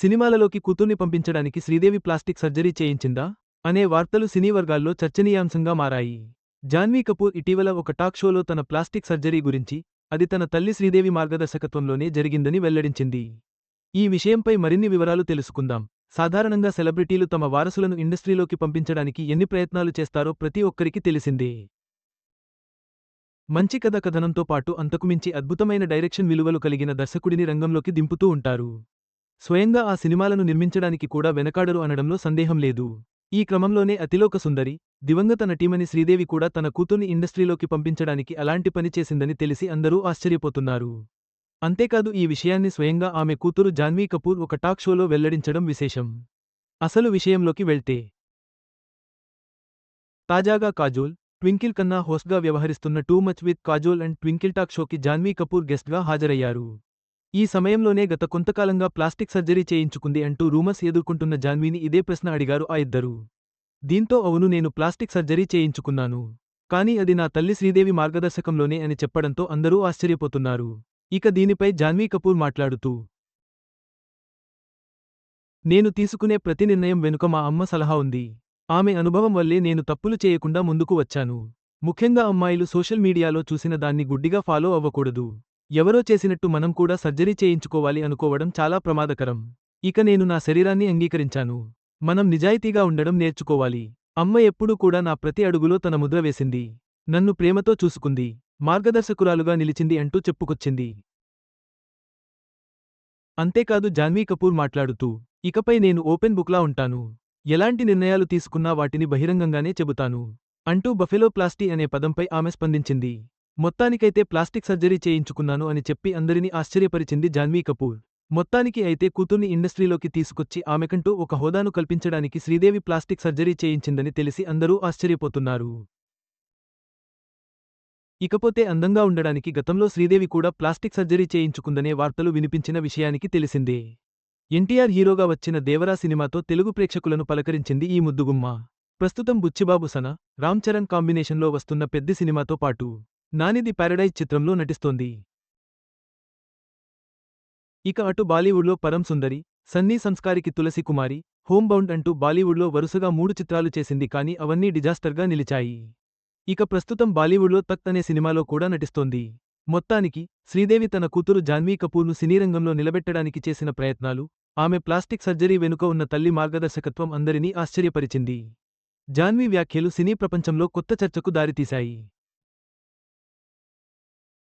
సినిమాలలోకి కూతుర్ని పంపించడానికి Sridevi plastic surgery చేయించిందా? అనే వార్తలు సినీ వర్గాల్లో చర్చనీయాంశంగా మారాయి. జాన్వీ కపూర్ ఇటీవల ఒక టాక్ షోలో తన ప్లాస్టిక్ సర్జరీ గురించి అది తన తల్లి శ్రీదేవి మార్గదర్శకత్వంలోనే జరిగిందని వెల్లడించింది. ఈ విషయంపై మరిన్ని వివరాలు తెలుసుకుందాం. సాధారణంగా సెలబ్రిటీలు తమ వారసులను ఇండస్ట్రీలోకి పంపించడానికి ఎన్ని ప్రయత్నాలు చేస్తారో ప్రతి ఒక్కరికి తెలిసిందే. మంచి కథ కథనంతో పాటు అంతకుమించి అద్భుతమైన డైరెక్షన్ విలువలు కలిగిన దర్శకుడిని రంగంలోకి దింపుతూ ఉంటారు. స్వయంగా ఆ సినిమాలను నిర్మించడానికి కూడా వెనకాడరు అనడంలో సందేహం లేదు. ఈ క్రమంలోనే అతిలోక సుందరి దివంగత నటీమణి శ్రీదేవి కూడా తన కూతుర్ని ఇండస్ట్రీలోకి పంపించడానికి అలాంటి పని చేసిందని తెలిసి అందరూ ఆశ్చర్యపోతున్నారు. అంతేకాదు ఈ విషయాన్ని స్వయంగా ఆమె కూతురు జాన్వీ కపూర్ ఒక టాక్ షోలో వెల్లడించడం విశేషం. అసలు విషయంలోకి వెళ్తే తాజాగా కాజోల్ ట్వింకిల్ కన్నా హోస్ట్గా వ్యవహరిస్తున్న too much with Kajol and Twinkle talk షోకి జాన్వీ కపూర్ గెస్ట్గా హాజరయ్యారు. ఈ సమయంలోనే గత కొంతకాలంగా ప్లాస్టిక్ సర్జరీ చేయించుకుంది అంటూ రూమర్స్ ఎదుర్కొంటున్న జాన్వీని ఇదే ప్రశ్న అడిగారు ఆ ఇద్దరు. దీంతో అవును నేను ప్లాస్టిక్ సర్జరీ చేయించుకున్నాను. కానీ అది నా తల్లి శ్రీదేవి మార్గదర్శకంలోనే అని చెప్పడంతో అందరూ ఆశ్చర్యపోతున్నారు. ఇక దీనిపై జాన్వీ కపూర్ మాట్లాడుతూ నేను తీసుకునే ప్రతి నిర్ణయం వెనుక మా అమ్మ సలహా ఉంది. ఆమె అనుభవం వల్లే నేను తప్పులు చేయకుండా ముందుకు వచ్చాను. ముఖ్యంగా అమ్మాయిలు సోషల్ మీడియాలో చూసిన దాన్ని గుడ్డిగా ఫాలో అవ్వకూడదు. ఎవరో చేసినట్టు మనం కూడా సర్జరీ చేయించుకోవాలి అనుకోవడం చాలా ప్రమాదకరం. ఇక నేను నా శరీరాన్ని అంగీకరించాను. మనం నిజాయితీగా ఉండడం నేర్చుకోవాలి. అమ్మ ఎప్పుడూ కూడా నా ప్రతి అడుగులో తన ముద్ర వేసింది. నన్ను ప్రేమతో చూసుకుంది. మార్గదర్శకురాలుగా నిలిచింది అంటూ చెప్పుకొచ్చింది. అంతేకాదు జాన్వీ కపూర్ మాట్లాడుతూ ఇకపై నేను ఓపెన్ బుక్లా ఉంటాను. ఎలాంటి నిర్ణయాలు తీసుకున్నా వాటిని బహిరంగంగానే చెబుతాను. అంటూ బఫెలోప్లాస్టీ అనే పదంపై ఆమె స్పందించింది. మొత్తానికైతే ప్లాస్టిక్ సర్జరీ చేయించుకున్నాను అని చెప్పి అందరినీ ఆశ్చర్యపరిచింది జాన్వీ కపూర్. మొత్తానికి అయితే కూతుర్ని ఇండస్ట్రీలోకి తీసుకొచ్చి ఆమెకంటూ ఒక హోదాను కల్పించడానికి శ్రీదేవి ప్లాస్టిక్ సర్జరీ చేయించిందని తెలిసి అందరూ ఆశ్చర్యపోతున్నారు. ఇకపోతే అందంగా ఉండడానికి గతంలో శ్రీదేవి కూడా ప్లాస్టిక్ సర్జరీ చేయించుకుందనే వార్తలు వినిపించిన విషయానికి తెలిసిందే. ఎన్టీఆర్ హీరోగా వచ్చిన దేవరా సినిమాతో తెలుగు ప్రేక్షకులను పలకరించింది ఈ ముద్దుగుమ్మ. ప్రస్తుతం బుచ్చిబాబు సన రామ్ చరణ్ కాంబినేషన్లో వస్తున్న పెద్ద సినిమాతో పాటు నానిది పారడైజ్ చిత్రంలో నటిస్తోంది. ఇక అటు బాలీవుడ్లో పరం సుందరి సన్నీ సంస్కారికి తులసి కుమారి హోంబౌండ్ అంటూ బాలీవుడ్లో వరుసగా మూడు చిత్రాలు చేసింది కానీ అవన్నీ డిజాస్టర్గా నిలిచాయి. ఇక ప్రస్తుతం బాలీవుడ్లో తక్త్ అనే సినిమాలో కూడా నటిస్తోంది. మొత్తానికి శ్రీదేవి తన కూతురు జాన్వీ కపూర్ను సినీరంగంలో నిలబెట్టడానికి చేసిన ప్రయత్నాలు ఆమె ప్లాస్టిక్ సర్జరీ వెనుక ఉన్న తల్లి మార్గదర్శకత్వం అందరినీ ఆశ్చర్యపరిచింది. జాన్వీ వ్యాఖ్యలు సినీ ప్రపంచంలో కొత్త చర్చకు దారితీశాయి.